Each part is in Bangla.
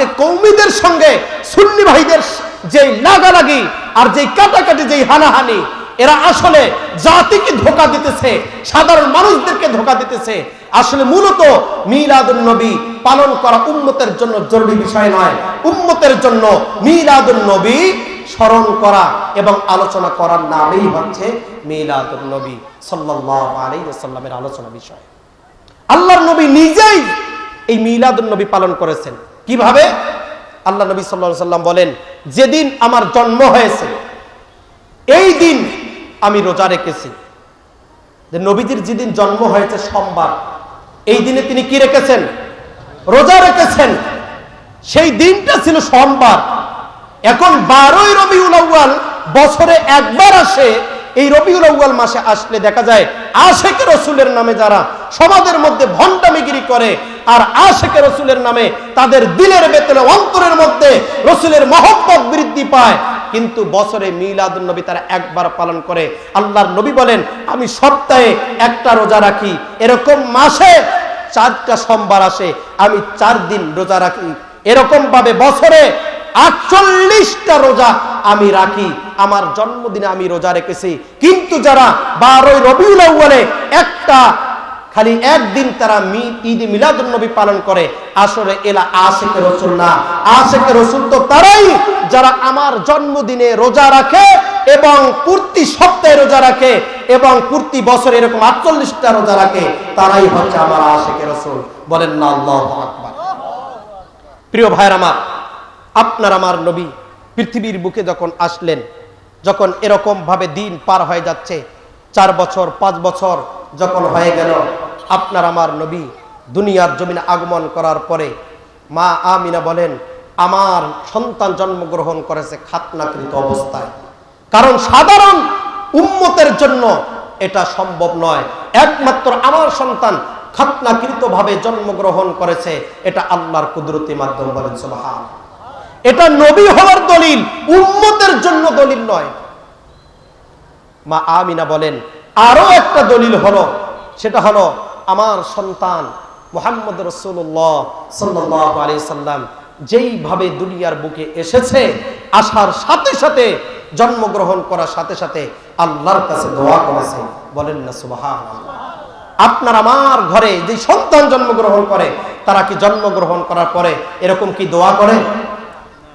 আজকে কৌমিদের সঙ্গে সুন্নি ভাইদের যে লাগালাগি আর যেই কাটাকাটি, যেই হানাহানি, এরা আসলে জাতিকে ধোকা দিতেছে, সাধারণ মানুষদেরকে ধোকা দিতেছে। আসলে মূলত মিলাদুন নবী পালন করা উম্মতের জন্য জরুরি বিষয় নয়। উম্মতের জন্য মিলাদুন নবী স্মরণ করা এবং আলোচনা করার নামেই হচ্ছে মিলাদুন নবী সাল্লাল্লাহু আলাইহি ওয়াসাল্লামের আলোচনা বিষয়। আল্লাহর নবী নিজেই এই মিলাদুন নবী পালন করেছেন। কীভাবে? আল্লাহ নবী সাল্লাল্লাহু সাল্লাম বলেন, যেদিন আমার জন্ম হয়েছে, এই দিন আমি রোজা রেখেছি। যে নবীজির যেদিন জন্ম হয়েছে সোমবার, এই দিনে তিনি কি রেখেছেন? রোজা রেখেছেন। সেই দিনটা ছিল সোমবার। এখন বারোই রবিউল আউয়াল, বছরে একবার আসে এই রবিউল আউয়াল মাসে আসলে দেখা যায় আশেকে রসুলের নামে যারা সমাজের মধ্যে ভণ্ডামিগিরি করে আর আশেকে রসুলের নামে তাদের দিলের বেতনে অন্তরের মধ্যে রসুলের মহব্বত বৃদ্ধি পায়। কিন্তু বছরে মিলাদুল নবী তারা একবার পালন করে। আল্লাহর নবী বলেন, আমি সপ্তাহে একটা রোজা রাখি। এরকম মাসে চারটা সোমবার আসে। আমি চার দিন রোজা রাখি। এরকম ভাবে বছরে আটচল্লিশটা রোজা আমি রাখি, আমার জন্মদিনে আমি রোজা রেখেছি। কিন্তু যারা বারোই আউ্বালে একটা, খালি একদিন তারা ঈদ মিলাদুল নবী পালন করে আসলে এলা আশেকে রসুল না। আশেকে রসুল তো তারাই যারা আমার জন্মদিনে রোজা রাখে এবং প্রতি সপ্তাহে রোজা রাখে এবং প্রতি বছর এরকম আটচল্লিশটা রোজা রাখে, তারাই হচ্ছে আমার আশেকে রসুল। বলেন না, আল্লাহ প্রিয় ভাইয়ের আমার, আপনার আমার নবী পৃথিবীর বুকে যখন আসলেন, যখন এরকম ভাবে দিন পার হয়ে যাচ্ছে, চার বছর, পাঁচ বছর যখন হয়ে গেল, আপনার আমার নবী দুনিয়ার জমিনে আগমন করার পরে মা আমিনা বলেন, আমার সন্তান জন্মগ্রহণ করেছে খাতনাকৃত অবস্থায়। কারণ সাধারণ উম্মতের জন্য এটা সম্ভব নয়। একমাত্র আমার সন্তান খাতনাকৃত ভাবে জন্মগ্রহণ করেছে, এটা আল্লাহর কুদরতি মাধ্যম বলেন সুবহান এটা নবী হওয়ার দলিল, উম্মতের জন্য দলিল নয়। মা আমিনা বলেন, আরও একটা দলিল হলো, সেটা হলো আমার সন্তান মোহাম্মদ রসুল্লাহ সাল্লাহ সাল্লাম যেইভাবে দুনিয়ার বুকে এসেছে, আসার সাথে সাথে জন্মগ্রহণ করার সাথে সাথে আল্লাহর কাছে দোয়া করেছে। বলেন না সুবাহান আপনার আমার ঘরে যে সন্তান জন্মগ্রহণ করে, তারা কি জন্মগ্রহণ করার পরে এরকম কি দোয়া করে?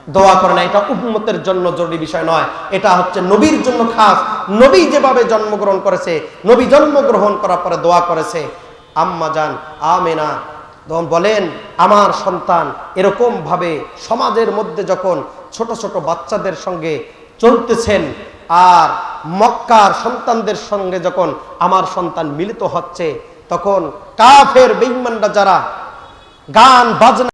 দোয়া করে না, এটা উম্মতের জন্য জরুরি বিষয় নয়। এটা হচ্ছে নবীর জন্য খাস। নবী যেভাবে জন্মগ্রহণ করেছে, নবী জন্মগ্রহণ করার পরে দোয়া করেছে, আম্মা যান আমেনা। তখন বলেন, আমার সন্তান এরকম ভাবে সমাজের মধ্যে যখন ছোট ছোট বাচ্চাদের সঙ্গে চলতেছেন আর মক্কার সন্তানদের সঙ্গে যখন আমার সন্তান মিলিত হচ্ছে, তখন কাফের বেইমানরা যারা গান, বাজনা